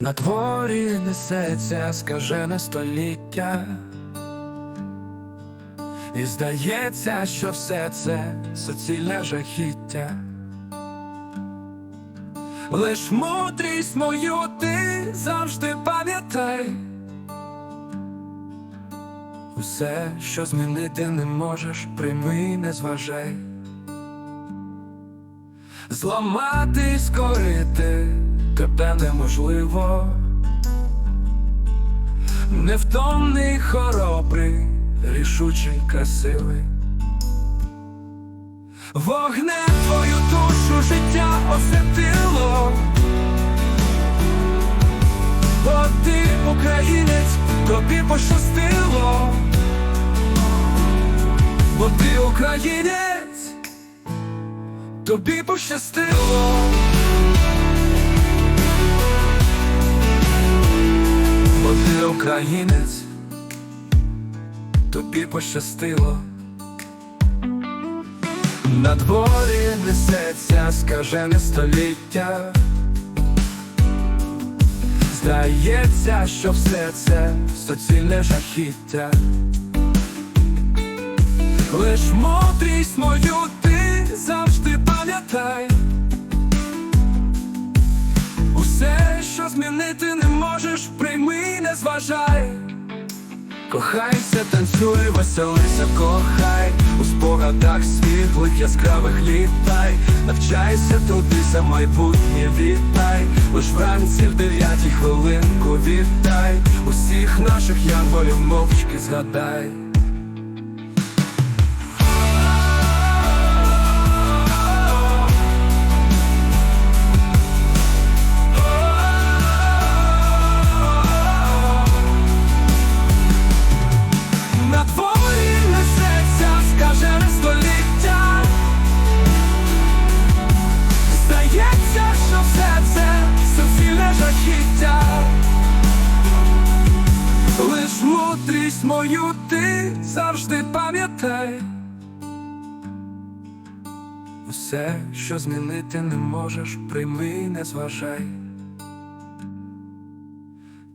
На дворі несеться скажене століття, і здається, що все це суцільне жахіття. Лиш мудрість мою ти завжди пам'ятай. Усе, що змінити не можеш, прийми, не зважай. Зламати, скорити тебе неможливо. Невтомний, хоробрий, рішучий, красивий. Вогне твою душу життя освятило. Бо ти українець, тобі пощастило. Бо ти українець, тобі пощастило. Українець, тобі пощастило. На дворі несеться скажене століття. Здається, що все це суцільне жахіття. Лиш мудрість мою ти завжди пам'ятай. Зважай. Кохайся, танцюй, веселися, кохай, у спогадах світлих, яскравих літай, навчайся трудися, майбутнє вітай, лиш вранці в дев'ятій хвилинку вітай, усіх наших янголів мовчки згадай. Мудрість мою ти завжди пам'ятай. Усе, що змінити не можеш, прийми, не зважай.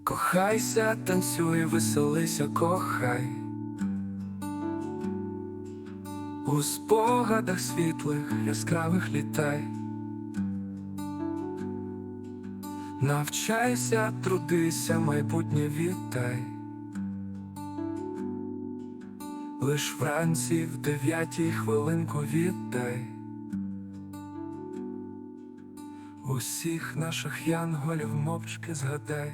Кохайся, танцюй, веселися, кохай. У спогадах світлих, яскравих літай. Навчайся, трудися, майбутнє вітай. Лиш вранці в дев'ятій хвилинку віддай. Усіх наших янголів мовчки згадай.